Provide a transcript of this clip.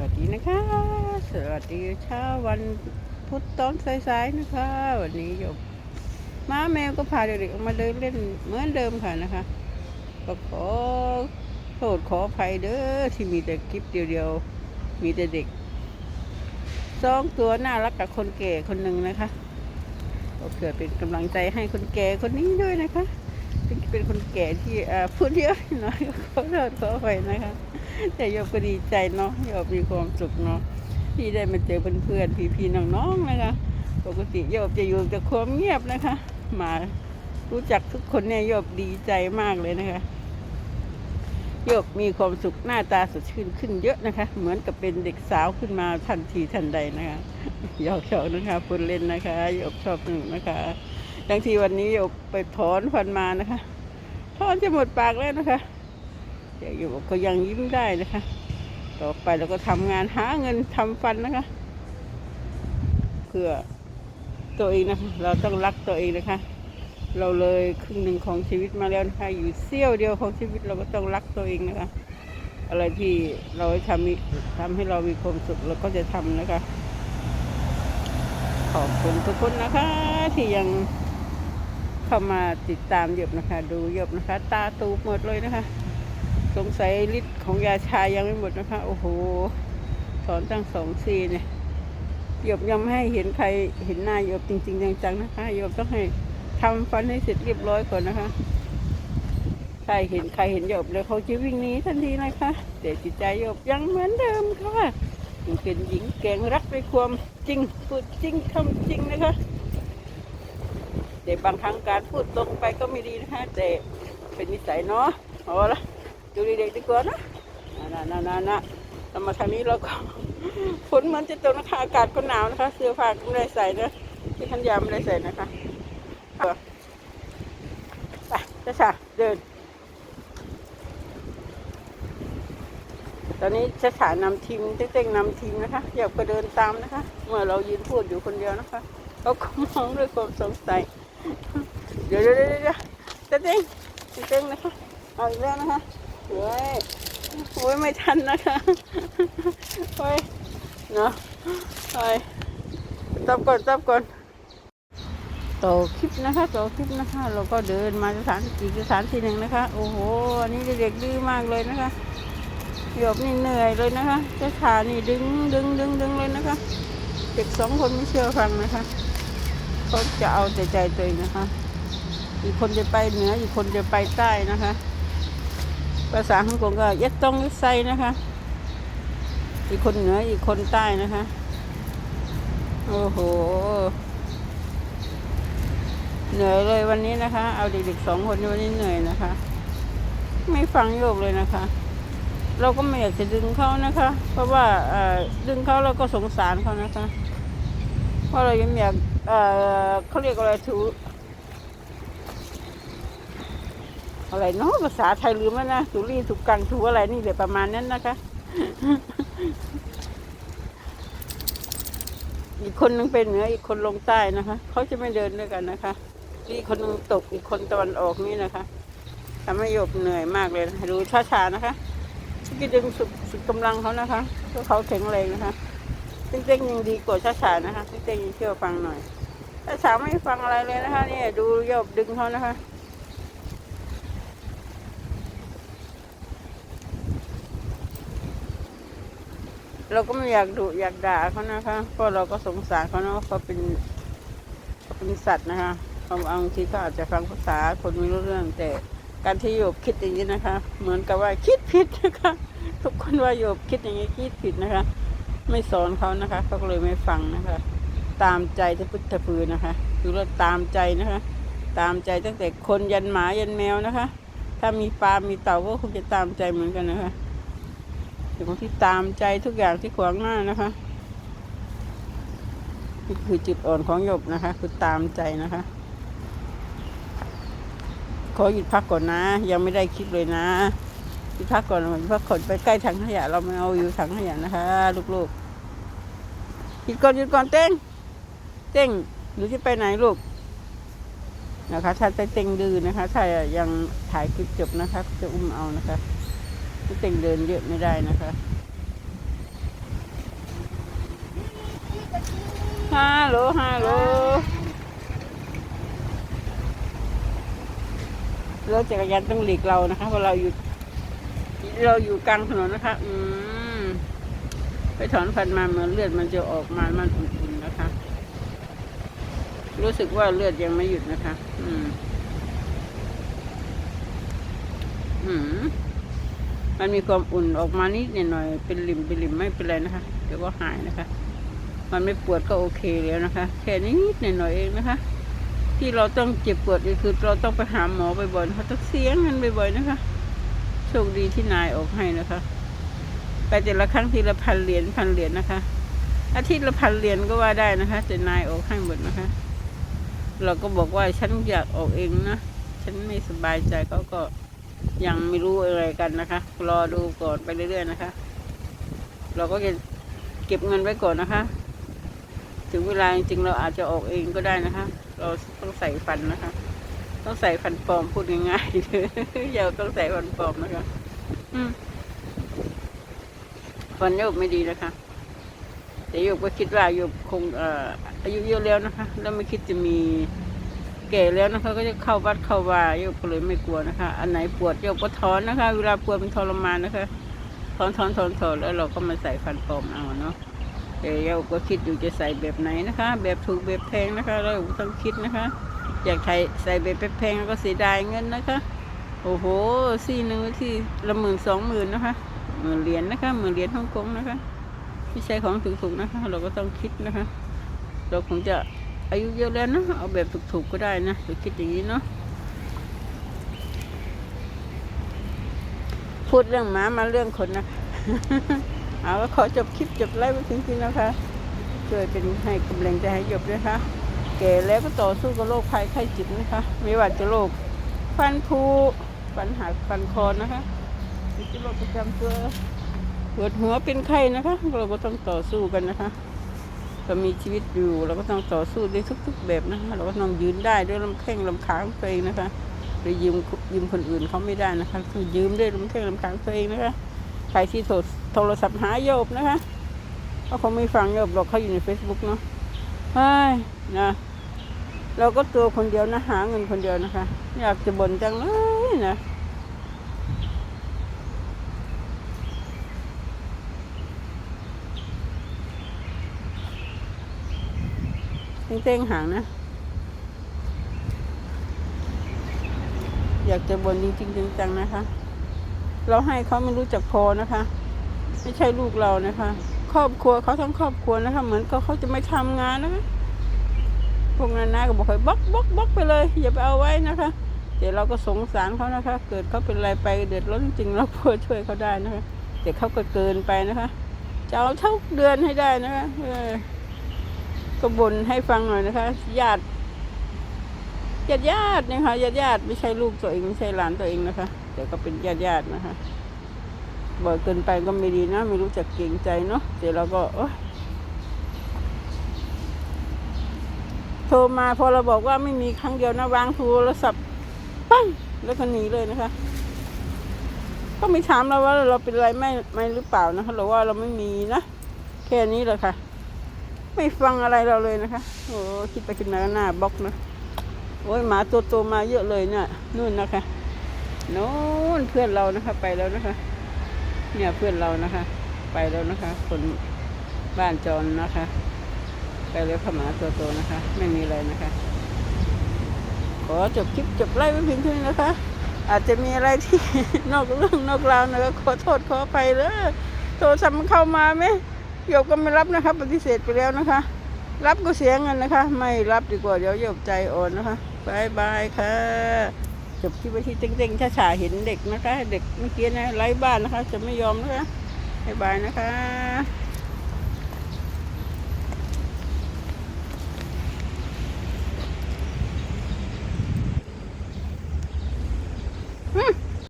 วัสดีนะคะ สวัสดีเช้าวันพุธตอนสายๆนะคะ วันนี้โยมม้าแมวก็พาเด็กๆออกมาเดินเล่นเหมือนเดิมค่ะนะคะก็ขอโทษขออภัยเด้อที่มีแต่คลิปเดียวๆ มีแต่เด็กสองตัวน่ารักกับคนแก่คนหนึ่งนะคะก็เพื่อเป็นกำลังใจให้คนแก่คนนี้ด้วยนะคะ เป็นคนแก่ที่อ่อพูดเยอะหน่อยขอโทษขออภัยนะคะ แต่โยมก็ดีใจเนาะโยมมีความสุขเนาะที่ได้มาเจอเพื่อนๆพี่ๆน้องๆนะคะ ปกติโยมจะอยู่แต่ความเงียบนะคะ มารู้จักทุกคนเนี่ยโยมดีใจมากเลยนะคะโยมมีความสุขหน้าตาสดชื่นขึ้นเยอะนะคะ เหมือนกับเป็นเด็กสาวขึ้นมาทันทีทันใดนะคะหยอกหยอกๆนะคะพูดเล่นนะคะโยมชอบหนึ่งนะคะดังที่วันนี้โยมไปถอนฟันมานะคะถอนจะหมดปากแล้วนะคะ ยวอยู่ก็ยังยิ้มได้นะคะ ต่อไปเราก็ทำงานหาเงินทำฟันนะคะ เพื่อตัวเองนะคะ เราต้องรักตัวเองนะคะ เราเลยครึ่งหนึ่งของชีวิตมาแล้วนะคะ อยู่เสี้ยวเดียวของชีวิตเราก็ต้องรักตัวเองนะคะ อะไรที่เราทำทำให้เรามีความสุขเราก็จะทำนะคะ ขอบคุณทุกคนนะคะ ที่ยังเข้ามาติดตามหยบนะคะ ดูหยบนะคะ ตาตูหมดเลยนะคะ สงสัยฤทธิ์ของยาชายังไม่หมดนะคะ โอ้โห สอนตั้งสองซีเนี่ยหยบยังไม่ให้เห็นใครเห็นหน้าหยบจริง ๆ จังๆนะคะหยบต้องให้ทำฟันให้เสร็จเรียบร้อยก่อนนะคะใครเห็นใครเห็นหยบแล้วเขาจะวิ่งหนีทันทีนะคะแต่จิตใจหยบยังเหมือนเดิมค่ะยังเป็นหญิงแกร่งรักในความจริงพูดจริงทำจริงนะคะแต่บางครั้งการพูดตรงไปก็ไม่ดีนะคะแต่เป็นนิสัยเนาะเอาละ ดูเด็กๆดีกว่านะน่ะน่ะน่ะน่ะเรามาทางนี้เราก็ฝนเหมันจะตกนะคะอากาศก็หนาวนะคะ เสื้อผ้าก็ไม่ได้ใส่นะที่ขันยามไม่ได้ใส่นะคะไปจ้าชาเดิน ตอนนี้จ้าชานำทีมเต้งๆนำทีมนะคะอยากก็เดินตามนะคะ เมื่อเรายืนพูดอยู่คนเดียวนะคะเขาก็มองด้วยความสงสัยเดี๋ยวเดี๋ยวเดี๋ยวเดี๋ยวเต้งเต้งนะคะเอาอีกแล้วนะคะ เฮ้ยโอ้ยไม่ทันนะคะเฮ้ยเนาะเฮ้ยตับก่อนตับก่อนต่อคลิปนะคะต่อคลิปนะคะ เราก็เดินมาสถานอีกสถานที่หนึ่งนะคะ โอ้โหอันนี้เด็กดื้อมากเลยนะคะหยบนี่เหนื่อยเลยนะคะเจ้าชานี่ดึงดึงดึงดึงเลยนะคะ เด็กสองคนไม่เชื่อฟังนะคะเขาจะเอาแต่ใจตัวเองนะคะ อีกคนจะไปเหนืออีกคนจะไปใต้นะคะ ภาษาฮ่องกงก็ยัดต้องยัดไซนะคะ อีกคนเหนืออีกคนใต้นะคะ โอ้โห เหนื่อยเลยวันนี้นะคะ เอาเด็กๆสองคนวันนี้เหนื่อยนะคะ ไม่ฟังโยกเลยนะคะ เราก็ไม่อยากจะดึงเขานะคะ เพราะว่าดึงเขาเราก็สงสารเขานะคะ เพราะเรายังอยากเอ่อเขาเรียกอะไรถู อะไรเนาะภาษาไทยลืมแล้วนะสุรีสุกังถูอะไรนี่เลยวประมาณนั้นนะคะอีกคนนึงเป็นเหนืออีกคนลงใต้นะคะเขาจะไม่เดินด้วยกันนะคะอีกคนนึงตกอีกคนตะวันออกนี่นะคะทำให้โยบเหนื่อยมากเลยนะคะดูช้าๆนะคะที่ดึงสุดสุดกำลังเขานะคะเพราะเขาแข็งแรงนะคะเต้งๆยังดีกว่าช้าๆนะคะเต้งๆยังเชื่อฟังหน่อยช้าๆไม่ฟังอะไรเลยนะคะ เนี่ยดูโยบดึงเขานะคะ เราก็ไม่อยากดุอยากด่าเขานะคะเพราะเราก็สงสารเขานะเขาเป็นเขาเป็นสัตว์นะคะเขาบางทีก็อาจจะฟังภาษาคนไม่รู้เรื่อง แต่การที่โยบคิดอย่างนี้นะคะ เหมือนกับว่าคิดผิดนะคะ ทุกคนว่าโยบคิดอย่างนี้คิดผิดนะคะ ไม่สอนเขานะคะเขาก็เลยไม่ฟังนะคะ ตามใจที่พุทธพือนะคะ คือเราตามใจนะคะ ตามใจตั้งแต่คนยันหมายันแมวนะคะ ถ้ามีปลา มีเต่าก็คงจะตามใจเหมือนกันนะคะ เป็นคนที่ตามใจทุกอย่างที่ขวางหน้านะคะนี่คือจุดอ่อนของหยบนะคะ คือตามใจนะคะ ขอหยุดพักก่อนนะ ยังไม่ได้คลิปเลยนะหยุดพักก่อนหยุดพักก่อนไปใกล้ถังขยะเราไม่เอาอยู่ถังขยะนะคะลูกๆหยุดก่อนหยุดก่อนเต้ง เต้งหนูจะไปไหนลูกนะคะ ถ้าเต้งดื้อนะคะ ถ้ายังถ่ายคลิปจบนะคะ จะอุ้มเอานะคะ พี่เต็งเดินเยอะไม่ได้นะคะฮัลโหลฮัลโหลรถจักรยานต้องหลีกเรานะคะเพราะเราอยู่เราอยู่กลางถนนนะคะ อืมไปถอนฟันมาเหมือนเลือดมันจะออกมา มันอุ่นๆนะคะ รู้สึกว่าเลือดยังไม่หยุดนะคะ อืม อืม มันมีความอุ่นออกมานิดหน่อยเป็นริมเป็นริมไม่เป็นไรนะคะ เดี๋ยวก็หายนะคะ มันไม่ปวดก็โอเคแล้วนะคะ แค่นี้นิดหน่อยๆเองนะคะ ที่เราต้องเจ็บปวดก็คือเราต้องไปหาหมอบ่อยๆนะคะต้องเสียเงินบ่อยๆนะคะโชคดีที่นายออกให้นะคะ ไปแต่ละครั้งทีละพันเหรียญพันเหรียญนะคะ อาทิตย์ละพันเหรียญก็ว่าได้นะคะ แต่นายออกให้หมดนะคะ เราก็บอกว่าฉันอยากออกเองนะ ฉันไม่สบายใจเขาก็ ยังไม่รู้อะไรกันนะคะ รอดูก่อนไปเรื่อยๆนะคะ เราก็จะเก็บเงินไว้ก่อนนะคะ ถึงเวลาจริงๆเราอาจจะออกเองก็ได้นะคะ เราต้องใส่ฟันนะคะ ต้องใส่ฟันปลอมพูดง่ายๆอย่าต้องใส่ฟันปลอมนะคะฟันโยกไม่ดีนะคะแต่โยกก็คิดว่าโยกคงอายุเยอะแล้วนะคะ แล้วไม่คิดจะมี แก่แล้วนะคะ ก็จะเข้าวัดเข้าวาโยกก็เลยไม่กลัวนะคะ อันไหนปวดโยกก็ถอนนะคะ เวลาปวดมันทรมานนะคะถอนถอนถอนถอนแล้วเราก็มาใส่ฟันปลอมเอาเนาะแต่โยกก็คิดอยู่จะใส่แบบไหนนะคะ แบบถูกแบบแพงนะคะเราต้องคิดนะคะอยากใช้ใส่แบบแพงก็เสียดายเงินนะคะ โอ้โหซี่หนึ่งที่ละหมื่นสองหมื่นนะคะหมื่นเหรียญนะคะหมื่นเหรียญฮ่องกงนะคะไม่ใช่ของถูกๆนะคะ เราก็ต้องคิดนะคะ เราคงจะ อายุเยอะแล้วนะเอาแบบถูกๆก็ได้นะเราคิดอย่างนี้เนาะพูดเรื่องหมามาเรื่องคนนะเอาก็ขอจบคลิปจบไลฟ์ไปถึงที่นะคะช่วยเป็นให้กำลังใจให้หยบด้วยค่ะแก่แล้วก็ต่อสู้กับโรคภัยไข้เจ็บนะคะ ไม่ว่าจะโรคฟันผุฟันหักฟันคอนะคะหรือจะโรคประจำตัวปวดหัวเป็นไข้นะคะ เราก็ต้องต่อสู้กันนะคะ เรามีชีวิตอยู่ เราก็ต้องต่อสู้ด้วยทุก ๆ แบบนะคะเราก็ต้องยืนได้ด้วยลำแข้งลำขาของตัวเองนะคะไปยืมยืมคนอื่นเขาไม่ได้นะคะต้อยืมด้วยลำแข้งลำขาของตัวเองนะคะใครที่โทรโทรศัพท์หาโยบนะคะเขาคงไม่ฟังโยบหรอกเขาอยู่ใน Facebook เนาะเฮ้ยนะเราก็ตัวคนเดียวนะหาเงินคนเดียวนะคะ อยากจะบ่นจังเลยนะ เต้งๆห่างนะ อยากจะบ่นจริงๆจังๆนะคะ เราให้เขาไม่รู้จักพอนะคะ ไม่ใช่ลูกเรานะคะ ครอบครัวเขาทั้งครอบครัวนะคะ เหมือนกับเขาจะไม่ทำงานนะคะพวกนั้นนะก็บอกให้บล็อกบล็อกบล็อกไปเลย อย่าไปเอาไว้นะคะ เดี๋ยวเราก็สงสารเขานะคะ เกิดเขาเป็นอะไรไปเดือดร้อนจริงเราพอช่วยเขาได้นะคะแต่เขาก็เกินไปนะคะจะเอาเท่าเดือนให้ได้นะคะเออ ก็บ่นให้ฟังหน่อยนะคะญาติญาติญาตินะคะญาติญาติไม่ใช่ลูกตัวเองไม่ใช่หลานตัวเองนะคะ แต่ก็เป็นญาติญาตินะคะบ่อยเกินไปก็ไม่ดีนะไม่รู้จักเกรงใจเนาะเดี๋ยวเราก็โทรมาพอเราบอกว่าไม่มีครั้งเดียวนะวางโทรศัพท์ปั้งแล้วก็หนีเลยนะคะ ก็ไม่ถามเราว่าเราเป็นอะไรไม่ไม่หรือเปล่านะคะเราว่าเราไม่มีนะ แค่นี้แหละค่ะ ไม่ฟังอะไรเราเลยนะคะ โอ้คิดไปคิดมาก็หน้าบล็อกนะโอ้ยหมาตัวโตมาเยอะเลยเนี่ยนู่นนะคะโน่นเพื่อนเรานะคะไปแล้วนะคะ เนี่ยเพื่อนเรานะคะ ไปแล้วนะคะ คนบ้านจรนะคะ ไปแล้วขมาตัวโตนะคะ ไม่มีอะไรนะคะ ขอจบคลิปจบไล่ไว้เพียงเท่านี้นะคะ อาจจะมีอะไรที่นอกเรื่องนอกราวนะคะขอโทษขอไปเลยโทรศัพท์เข้ามาไหม โยบก็ไม่รับนะคะ ปฏิเสธไปแล้วนะคะ รับก็เสียเงินนะคะ ไม่รับดีกว่าเดี๋ยวโยบใจอ่อนนะคะบายบายค่ะจบที่ไปที่เต็งๆช้าๆเห็นเด็กนะคะ เด็กเมื่อกี้นะไร้บ้านนะคะ จะไม่ยอมนะคะบายบายนะคะ